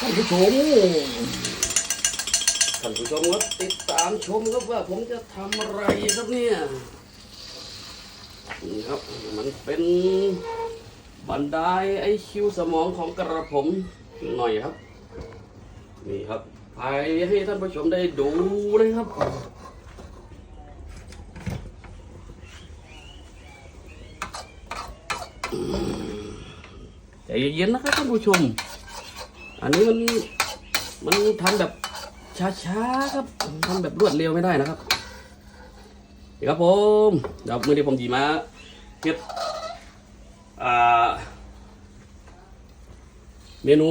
ท่านผู้ชมท่านผู้ชมครับติดตามชมครับว่าผมจะทำอะไรครับเนี่ยนี่ครับมันเป็นบันไดไอคิวสมองของกระผมหน่อยครับ นี่ครับไปให้ท่านผู้ชมได้ดูเลยครับใจเย็นๆนะครับท่านผู้ชม อันนี้มันมันทำแบบช้าๆครับทำแบบรวดเร็วไม่ได้นะครับนี่ครับผมเดี๋ยวมือนี้ผมดีมาเฮ็ดอ่เมนู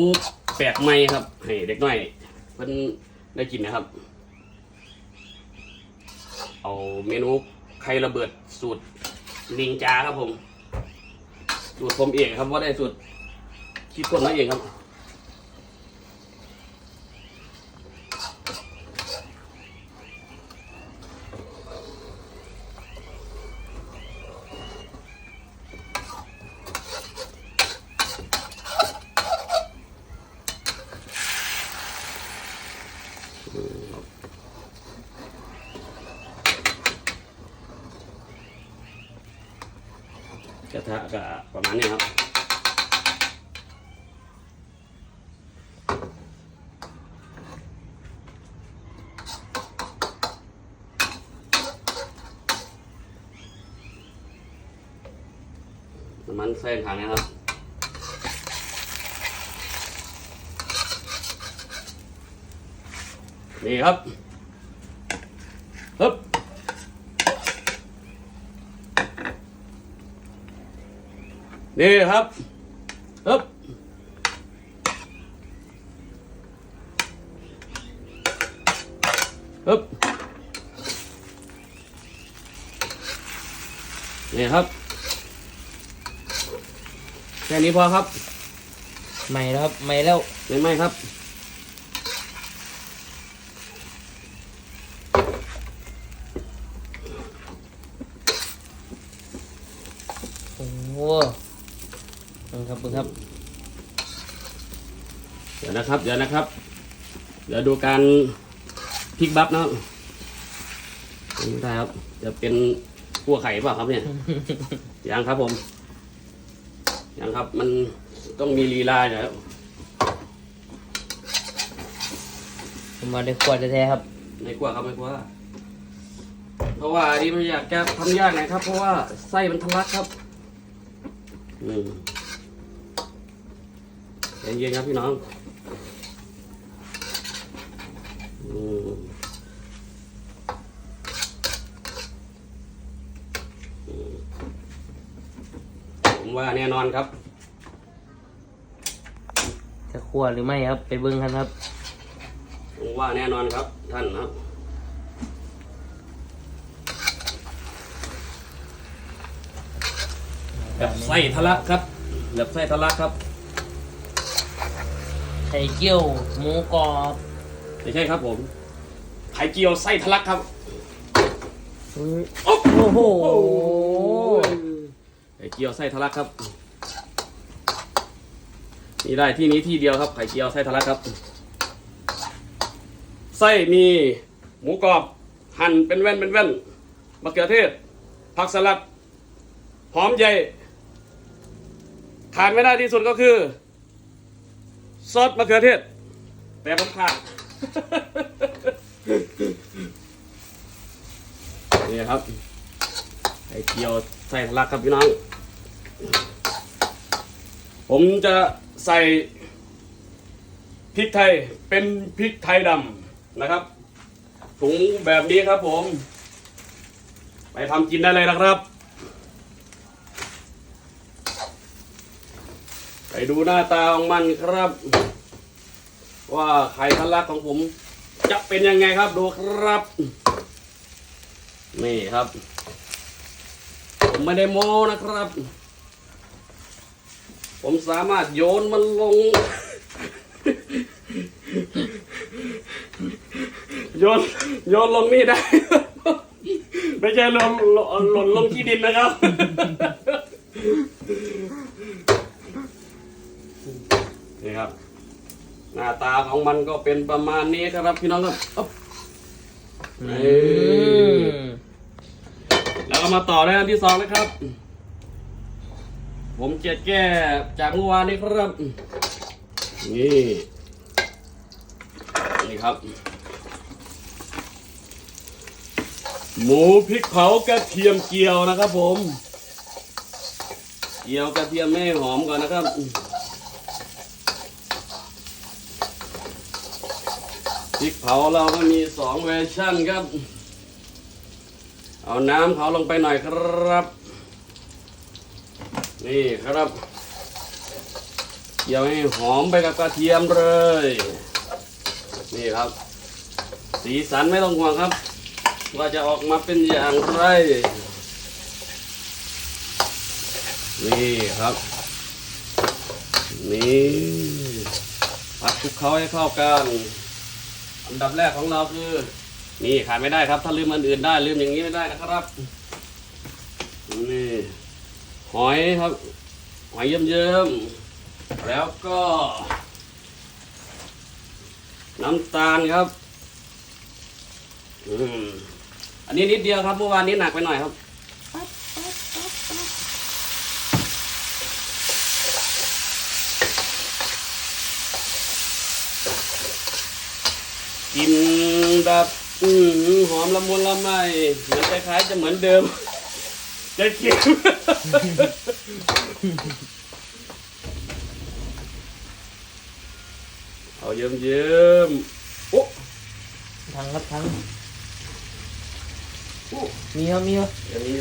แปลกใหม่ครับให้เด็กน้อยเพิ่นได้กินนะครับ เอาเมนูไข่ระเบิดสูตรนิงจาครับผม สูตรผมเองครับว่าได้สูตรคิดคนมาเองครับ กระทะก็ประมาณนี้ครับน้ำมันใส่ทางนี้ครับ นี่ครับฮึบนี่ครับฮึบฮึบนี่ครับ แค่นี้พอครับ ไม่แล้วครับ ไม่แล้ว ไม่ไหมครับ โอ้โหเบิ่ง ครับเบิ่งครับ เดี๋ยวนะครับ เดี๋ยวนะครับ เดี๋ยวดูการพลิกบัฟนะครับไม่ได้ครับ จะเป็นกัวไข่เปล่าครับเนี่ย ยังครับผม ยังครับ มันต้องมีลีลาอยู่แล้วผมมาได้ขวดแท้ๆครับไม่กลัวครับไม่กลัวเพราะว่าอันนี้มันอยากจะทำยากไงครับ เพราะว่าไส้มันทะลักครับ อืมใจ เย็นๆครับพี่น้องอืมอืมผมว่าแน่นอนครับ จะขวดหรือไม่ครับ ไปเบิ่งกันครับผมว่าแน่นอนครับ ท่านนะครับแบบไส้ทะลักครับแบบไส้ทะลักครับ ไข่เจียวหมูกรอบไม่ใช่ครับผมไข่เจียวไส้ทะลักครับโอ้โหไข่เจียวไส้ทะลักครับนี่ได้ที่นี้ที่เดียวครับไข่เจียวไส้ทะลักครับ ไส้มีหมูกรอบ หั่นเป็นแว่นเป็นแว่นมะเขือเทศ ผักสลัดหอมใหญ่ขาดไม่ได้ที่สุดก็คือ ซอสมะเขือเทศ แต่ผมขาดนี่ครับไข่เจียวใส่ทะลักครับพี่น้อง ผมจะใส่พริกไทยเป็นพริกไทยดำนะครับถุงแบบนี้ครับผม ไปทำกินได้เลยนะครับ ไปดูหน้าตาของมันครับ ว่าไข่ทะลักของผม จะเป็นยังไงครับดูครับ นี่ครับ ผมไม่ได้โม้นะครับ ผมสามารถโยนมันลง โยนโยนลงนี่ได้ ไม่ใช่ลงหล่นหล่นลงที่ดินนะครับ นี่ครับ หน้าตาของมันก็เป็นประมาณนี้ครับพี่น้องครับอ๊อบอืเอ้ยมแล้วก็มาต่อในอันที่สองนะครับ ผมจะแก้จากเมื่อวานนี้ครับ นี่ นี่ครับ หมูพริกเผากระเทียมเจียวนะครับผม เจียวกระเทียมให้หอมก่อนนะครับ พริกเผาเราก็มีสองเวอร์ชันครับ เอาน้ำเผาลงไปหน่อยครับ นี่ครับเกี่ยวให้หอมไปกับกระเทียมเลย นี่ครับ สีสันไม่ต้องห่วงครับ ว่าจะออกมาเป็นอย่างไร นี่ครับ นี่ผัดคลุกเคล้าให้เข้ากัน อันดับแรกของเราคือ นี่ขาดไม่ได้ครับ ถ้าลืมอันอื่นได้ลืมอย่างนี้ไม่ได้นะครับ นี่หอยครับ หอยเยิ้มๆแล้วก็ น้ำตาลครับ อืมอันนี้นิดเดียวครับเมื่อวานนี้หนักไปหน่อยครับ กินแบบอืมหอมละมุนละไมเหมือนคล้ายๆจะเหมือนเดิม จะเค็มเอาเยิ้มเยิ้มๆโอ้ทั้งครับทั้งโอ้มีครับมีครับอย่างนี้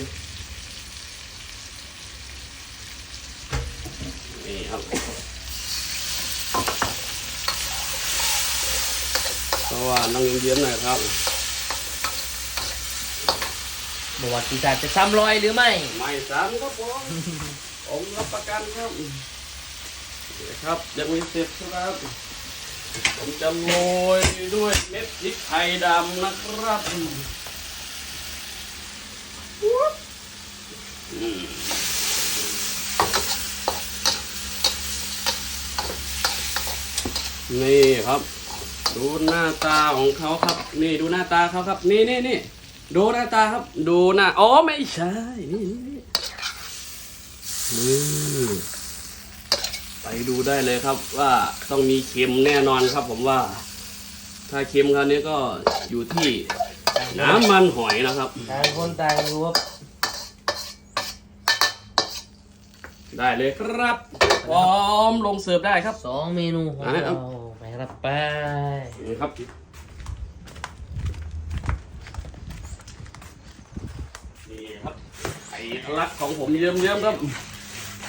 นี่ครับเพ ราะว่านั่งเยิ้มๆหน่อยครับประวัติศาสตร์จะซ้ำรอยหรือไม่ ไม่ซ้ำครับผมผมรับประกันครับนี่ครับยังไม่เสร็จครับ ผมจะโรยด้วยเม็ดพริกไทยดำนะครับอืมนี่ครับ ดูหน้าตาของเขาครับ นี่ดูหน้าตาเขาครับ นี่นี่นี่ดูหน้าตาครับ ดูหน้าอ๋อไม่ใช่นี่นี่นี่ไปดูได้เลยครับว่าต้องมีเค็มแน่นอนครับ ผมว่า ถ้าเค็มคราวนี้ก็อยู่ที่น้ำมันหอยนะครับ ต่างคนต่างรู้ว่าได้เลยครับพร้อมลงเสิร์ฟได้ครับ สองเมนูของอะเราไปค รับไปนี่ครับนี่ครับไข่ทะลักของผมเยิ้มๆครับ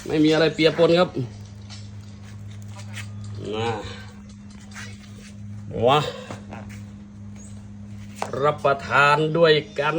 ไม่มีอะไรเปียปนครับมาว้ารับประทานด้วยกัน